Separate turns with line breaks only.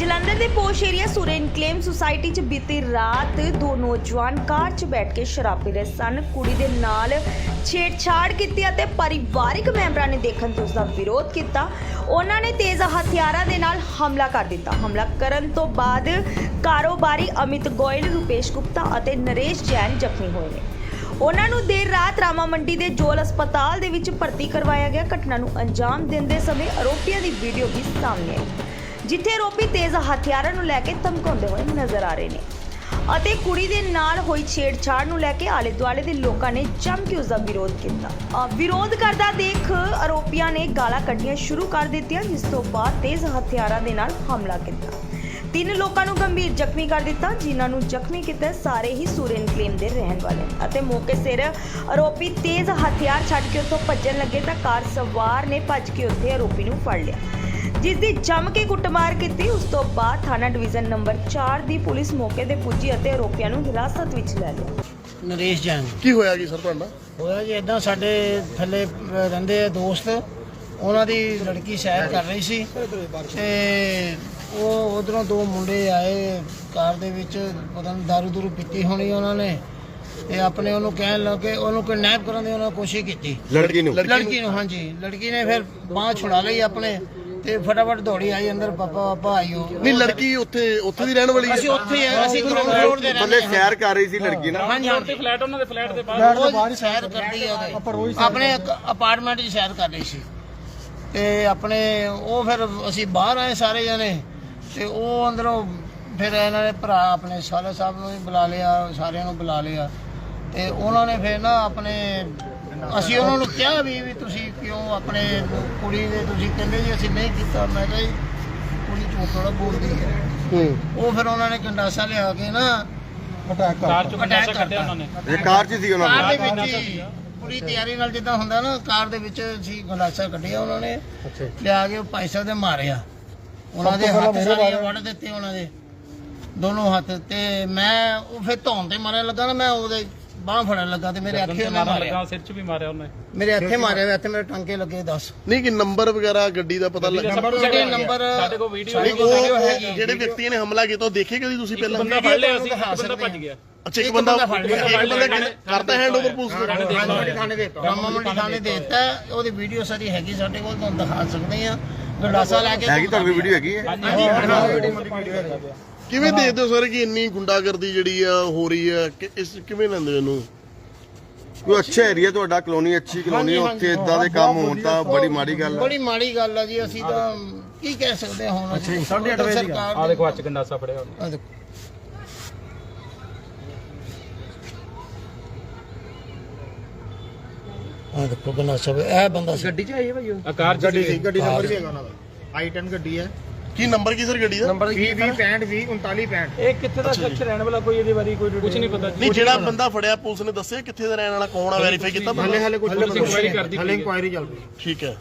ਜਲੰਧਰ ਦੇ posh area ਸੁਰੇਨ ਕਲੇਮ ਸੁਸਾਇਟੀ 'ਚ ਬੀਤੀ ਰਾਤ ਦੋ ਨੌਜਵਾਨ ਕਾਰ 'ਚ ਬੈਠ ਕੇ ਸ਼ਰਾਬ ਪੀ ਰਹੇ ਸਨ। ਕੁੜੀ ਦੇ ਨਾਲ ਛੇੜਛਾੜ ਕੀਤੀ ਅਤੇ ਪਰਿਵਾਰਿਕ ਮੈਂਬਰਾਂ ਨੇ ਦੇਖਣ ਤੋਂ ਉਸਦਾ ਵਿਰੋਧ ਕੀਤਾ। ਉਹਨਾਂ ਨੇ ਤੇਜ਼ ਹਥਿਆਰਾਂ ਦੇ ਨਾਲ ਹਮਲਾ ਕਰ ਦਿੱਤਾ। ਹਮਲਾ ਕਰਨ ਤੋਂ ਬਾਅਦ ਕਾਰੋਬਾਰੀ ਅਮਿਤ ਗੋਇਲ, ਰੂਪੇਸ਼ ਗੁਪਤਾ ਅਤੇ ਨਰੇਸ਼ ਜੈਨ ਜ਼ਖਮੀ ਹੋਏ ਨੇ। ਉਹਨਾਂ ਨੂੰ ਦੇਰ ਰਾਤ ਰਾਮਾ ਮੰਡੀ ਦੇ ਜੋਲ ਹਸਪਤਾਲ ਦੇ ਵਿੱਚ ਭਰਤੀ ਕਰਵਾਇਆ ਗਿਆ। ਘਟਨਾ ਨੂੰ ਅੰਜਾਮ ਦਿੰਦੇ ਸਮੇਂ ਆਰੋਪੀਆਂ ਦੀ ਵੀਡੀਓ ਵੀ ਸਾਹਮਣੇ ਆਈ। ਜਿੱਥੇ ਆਰੋਪੀ ਤੇਜ਼ ਹਥਿਆਰਾਂ ਨੂੰ ਲੈ ਕੇ ਧਮਕਾਉਂਦੇ ਹੋਏ ਨਜ਼ਰ ਆ ਰਹੇ ਨੇ। ਅਤੇ ਕੁੜੀ ਦੇ ਨਾਲ ਹੋਈ ਛੇੜਛਾੜ ਨੂੰ ਲੈ ਕੇ ਆਲੇ ਦੁਆਲੇ ਦੇ ਲੋਕਾਂ ਨੇ ਜੰਮ ਕੇ ਉਸ ਦਾ ਵਿਰੋਧ ਕੀਤਾ। ਵਿਰੋਧ ਕਰਦਾ ਦੇਖ ਆਰੋਪੀਆਂ ਨੇ ਗਾਲਾਂ ਕੱਢਣੀਆਂ ਸ਼ੁਰੂ ਕਰ ਦਿੱਤੀਆਂ, ਜਿਸ ਤੋਂ ਬਾਅਦ ਤੇਜ਼ ਹਥਿਆਰਾਂ ਦੇ ਨਾਲ ਹਮਲਾ ਕੀਤਾ। ਤਿੰਨ ਲੋਕਾਂ ਨੂੰ ਗੰਭੀਰ ਜ਼ਖਮੀ ਕਰ ਦਿੱਤਾ, ਜਿਨ੍ਹਾਂ ਨੂੰ ਜ਼ਖਮੀ ਕੀਤਾ ਸਾਰੇ ਹੀ ਸੂਰਨ ਕਲੇਮ ਦੇ ਰਹਿਣ ਵਾਲੇ ਅਤੇ ਮੌਕੇ ਸਿਰ ਆਰੋਪੀ ਤੇਜ਼ ਹਥਿਆਰ ਛੱਡ ਕੇ ਉੱਥੋਂ ਭੱਜਣ ਲੱਗੇ ਤਾਂ ਕਾਰ ਸਵਾਰ ਨੇ ਭੱਜ ਕੇ ਉੱਥੇ ਆਰੋਪੀ ਨੂੰ ਫੜ ਲਿਆ। ਜਿਸ ਦੀ ਜੰਮ ਕੇ ਕੁੱਟਮਾਰ ਕੀਤੀ ਉਸ ਤੋਂ ਬਾਅਦ ਥਾਣਾ ਡਿਵੀਜ਼ਨ ਨੰਬਰ 4 ਦੀ ਪੁਲਿਸ ਮੌਕੇ ਤੇ ਪੁੱਜੀ ਅਤੇ ਆਰੋਪੀਆਂ ਨੂੰ ਹਿਰਾਸਤ ਵਿੱਚ ਲੈ ਲਿਆ।
ਨਰੇਸ਼ ਜੈਨ।
ਕੀ ਹੋਇਆ ਜੀ ਸਰ ਤੁਹਾਡਾ?
ਹੋਇਆ ਜੀ ਇਦਾਂ ਸਾਡੇ ਥੱਲੇ ਰਹਿੰਦੇ ਆ ਦੋਸਤ। ਉਹਨਾਂ ਦੀ ਲੜਕੀ ਸੈਰ ਕਰ ਰਹੀ ਸੀ ਤੇ ਉਹ ਉਧਰੋਂ ਦੋ ਮੁੰਡੇ ਆਏ ਕਾਰ ਦੇ ਵਿੱਚ ਪਤਾ ਨਹੀਂ ਦਾਰੂ ਦੂਰੂ ਪੀਤੀ ਹੋਣੀ ਉਹਨਾਂ ਨੇ ਤੇ ਆਪਣੇ ਉਹਨੂੰ ਕਹਿਣ ਲੱਗੇ ਉਹਨੂੰ ਕਿਡਨੈਪ ਕਰਨ ਦੀ ਉਹਨਾਂ ਕੋਸ਼ਿਸ਼ ਕੀਤੀ।
ਲੜਕੀ ਨੂੰ?
ਲੜਕੀ ਨੂੰ ਹਾਂਜੀ। ਲੜਕੀ ਨੇ ਫਿਰ ਬਾਂਹ ਛੁਡਾ ਲਈ ਆਪਣੇ। ਤੇ ਫਟਾਫਟ ਦੌੜੀ ਆਈ ਅੰਦਰ ਪਾਪਾ ਪਾਪਾ ਆਇਓ
ਨਹੀਂ ਲੜਕੀ ਉੱਥੇ ਉੱਥੇ ਦੀ ਰਹਿਣ ਵਾਲੀ
ਅਸੀਂ
ਹੈ
ਉੱਥੇ ਹੀ ਆ ਅਸੀਂ ਗਰਾਊਂਡ ਫਲੋਰ ਦੇ ਰਹਿੰਦੇ ਹਾਂ
ਸੈਰ ਕਰ ਰਹੀ ਸੀ ਲੜਕੀ ਨਾ।
ਹਾਂਜੀ ਹਾਂਜੀ।
ਫਲੈਟ ਉਹਨਾਂ ਦੇ ਫਲੈਟ ਦੇ ਬਾਹਰ।
ਉਹ ਸੈਰ ਕਰਦੀ ਆ ਉਹਦੇ। ਆਪਣੇ ਅਪਾਰਟਮੈਂਟ 'ਚ ਸੈਰ ਕਰ ਰਹੀ ਸੀ। ਤੇ ਆਪਣੇ ਉਹ ਫਿਰ ਅਸੀਂ ਬਾਹਰ ਆਏ ਸਾਰੇ ਜਣੇ। ਤੇ ਉਹ ਅੰਦਰੋਂ ਫਿਰ ਇਹਨਾਂ ਨੇ ਭਰਾ ਆਪਣੇ ਸਾਲੇ ਸਾਹਿਬ ਨੂੰ ਵੀ ਬੁਲਾ ਲਿਆ ਸਾਰਿਆਂ ਨੂੰ ਬੁਲਾ ਲਿਆ। ਤੇ ਉਹਨਾਂ ਨੇ ਫਿਰ ਨਾ ਆਪਣੇ ਅਸੀਂ ਉਹਨਾਂ ਨੂੰ ਕਿਹਾ ਵੀ ਵੀ ਤੁਸੀਂ ਕਿਉਂ ਆਪਣੇ ਕੁੜੀ ਦੇ ਤੁਸੀਂ ਕਹਿੰਦੇ ਜੀ ਅਸੀਂ ਨਹੀਂ ਕੀਤਾ। ਮੈਂ ਕਿਹਾ ਜੀ ਕੁੜੀ ਝੂਠ ਥੋੜਾ ਬੋਲਦੀ ਹੈ।
ਹੂੰ।
ਉਹ ਫਿਰ ਉਹਨਾਂ ਨੇ ਕੰਡਾਸਾ ਲਿਆ ਕੇ ਨਾ
ਕਾਰ ਚੋਂ
Attack
ਕੱਢਿਆ ਉਹਨਾਂ ਨੇ।
ਇਹ ਕਾਰ 'ਚ ਸੀ ਉਹਨਾਂ
ਕਾਰ
ਦਾ
ਦੇ ਵਿੱਚ ਹੀ ਪੂਰੀ ਤਿਆਰੀ ਨਾਲ ਜਿੱਦਾਂ ਹੁੰਦਾ ਨਾ ਕਾਰ ਦੇ ਵਿੱਚ ਸੀ ਗਲਾਸਾ ਕੱਢਿਆ ਉਹਨਾਂ ਨੇ। ਲਿਆ ਕੇ ਉਹ ਭਾਈ ਸਾਹਿਬ ਦੇ ਮਾਰਿਆ। ਉਹਨਾਂ ਦੇ ਹੱਥ ਸਾਰੇ ਦਿੱਤੇ ਉਹਨਾਂ ਦੇ। ਦੋਨੋਂ ਹੱਥ ਤੇ ਮੈਂ ਉਹ ਫਿਰ ਧੌਣ ਤੇ ਮਾਰਨ ਲੱਗਾ ਨਾ ਮੈਂ ਉਹਦੇ ਬਾਹ ਫੜਨ ਲੱਗਾ ਤੇ ਮੇਰੇ ਉਹਨੇ
ਮਾਰਨ
ਮਾਰਿਆ।
ਲੱਗਾ ਸਿਰ 'ਚ ਵੀ ਮਾਰਿਆ ਉਹਨੇ।
ਮੇਰੇ ਹੱਥੇ ਮਾਰਿਆ ਹੋਇਆ, ਇੱਥੇ ਮੇਰੇ ਟਾਂਕੇ ਲੱਗੇ 10
ਨਹੀਂ ਕਿ ਨੰਬਰ ਵਗੈਰਾ ਗੱਡੀ ਦਾ ਪਤਾ ਲੱਗਾ।
ਜਿਹੜੇ ਨੰਬਰ
ਸਾਡੇ ਕੋਲ ਵੀਡੀਓ
ਸਾਡੇ ਕੋਲ ਵੀਡੀਓ ਹੈਗੀ।
ਜਿਹੜੇ ਵਿਅਕਤੀਆਂ ਨੇ ਹਮਲਾ ਕੀਤਾ ਉਹ ਦੇਖੇ ਕਦੀ ਤੁਸੀਂ ਪਹਿਲਾਂ?
ਬੰਦਾ ਫੜ ਲਿਆ ਸੀ
ਦਿਖਾ
ਇੱਕ ਬੰਦਾ
ਸਕਦੇ
ਭੱਜ ਗਿਆ।
ਅੱਛਾ ਇੱਕ ਬੰਦਾ
ਬੰਦਾ ਫੜ ਲਿਆ।
ਇੱਕ ਬੰਦਾ ਕਰਤਾ ਹੈਂਡਓਵਰ ਪੁਲਿਸ ਨੂੰ।
ਰਾਮਾ ਥਾਣੇ ਦੇ ਰਾਮਾ ਮੰਡੀ ਥਾਣੇ ਦੇ ਦਿੱਤਾ। ਉਹਦੀ ਵੀਡੀਓ ਸਾਰੀ ਹੈਗੀ ਸਾਡੇ ਕੋਲ ਤੁਹਾਨੂੰ ਦਿਖਾ ਸਕਦੇ ਆ ਗੰਡਾਸਾ ਲੈ ਕੇ
ਹੈਗੀ ਤੁਹਾਡੀ ਵੀਡੀਓ ਹੈਗੀ ਹੈ?
ਕਿਵੇਂ ਦੇਖਦੇ ਹੋ ਸਰ ਕਿ ਇੰਨੀ ਗੁੰਡਾਗਰਦੀ ਜਿਹੜੀ ਆ ਹੋ ਰਹੀ ਹੈ ਕਿ ਇਸ ਕਿਵੇਂ ਲੈਂਦੇ ਹੋ ਇਹਨੂੰ?
ਕੋਈ ਅੱਛਾ ਏਰੀਆ ਤੁਹਾਡਾ ਕਲੋਨੀ ਅੱਛੀ ਕਲੋਨੀ
ਹਾਂਜੀ,
ਉੱਥੇ ਇਦਾਂ ਦੇ ਕੰਮ ਹੋਣ ਤਾਂ ਬੜੀ ਮਾੜੀ ਗੱਲ ਹੈ
ਬੜੀ ਮਾੜੀ ਗੱਲ ਆ ਜੀ ਅਸੀਂ ਤਾਂ ਕੀ ਕਹਿ ਸਕਦੇ ਹਾਂ ਹੁਣ? ਅਸੀਂ 8:30 ਵਜੇ ਦੀ
ਆ ਦੇਖੋ ਅੱਜ ਗੰਡਾਸਾ ਫੜਿਆ ਉਹਨੇ
ਆ ਦੇਖੋ। ਆ ਸਭ ਇਹ ਬੰਦਾ ਸੀ।
ਗੱਡੀ 'ਚ ਆਈ ਹੈ ਭਾਈ ਉਹ? ਆ ਕਾਰ
ਗੱਡੀ ਸੀ ਗੱਡੀ ਨੰਬਰ ਵੀ ਹੈਗਾ ਉਹਨਾਂ ਦਾ। i10 ਗੱਡੀ ਹੈ।
ਕੀ ਨੰਬਰ ਕੀ ਸਰ ਗੱਡੀ ਦਾ?
20 20 65 20 39 65
ਇਹ ਕਿੱਥੇ ਦਾ ਸ਼ਖਸ ਰਹਿਣ ਵਾਲਾ ਕੋਈ ਇਹਦੀ ਬਾਰੇ ਕੋਈ ਕੁਝ ਨਹੀਂ ਪਤਾ
ਨਹੀਂ ਜਿਹੜਾ ਬੰਦਾ ਫੜਿਆ ਪੁਲਿਸ ਨੇ ਦੱਸਿਆ ਕਿੱਥੇ ਦਾ ਰਹਿਣ ਵਾਲਾ ਕੌਣ ਆ ਵੈਰੀਫਾਈ ਕੀਤਾ
ਹਲੇ ਹਲੇ ਕੁਝ ਹਲੇ। ਇਨਕੁਆਇਰੀ ਚੱਲ ਰਹੀ
ਠੀਕ ਹੈ।